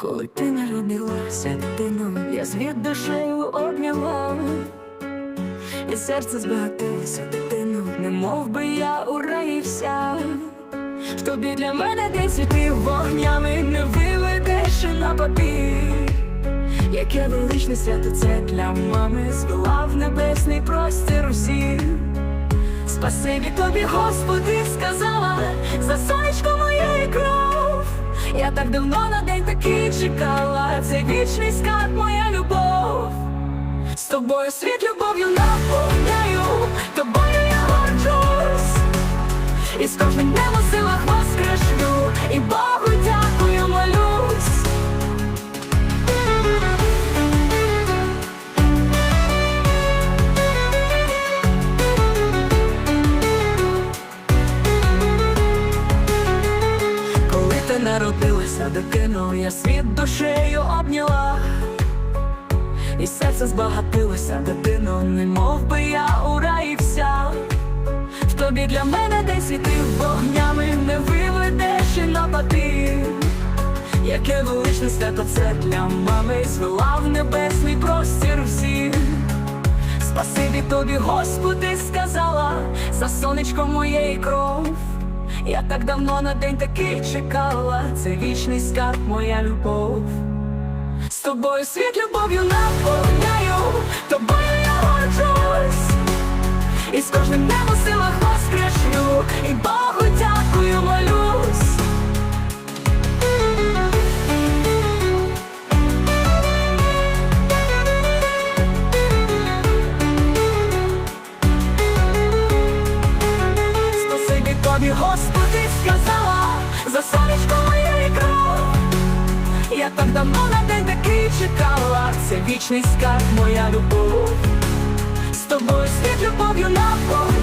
Коли ти народилася дитиною, я світ душею обняла, і серце збагатилося дитину, немов би я у раї вся. В тобі для мене день світив вогнями, не виведеш на папір. Яке величне свято це для мами звела в небесний простір усіх. Спасибі тобі, Господи, сказала, за сонечко моєї кров. Я так давно на такий чекала, це вічний скарб, моя любов. З тобою світ любов'ю наповняю, народилася дитиною, я світ душею обняла, і серце збагатилося дитину, немов би я у раї вся. В тобі для мене день світив вогнями, не виведеш і на пати. Яке величне свято це для мами, звела в небесний простір всіх. Спасибі тобі, Господи, сказала, за сонечко моєї кров. Я так давно на день такий чекала, це вічний скарб, моя любов. З тобою світ любов'ю наповняю, тобою я горджусь. І з кожним днем у силах воскрешлю, і Богу дякую, молюсь. Господи, сказала, за сонечко моєї кров. Я так давно на день такий чекала, це вічний скарб, моя любов. З тобою світ любов'ю наповняю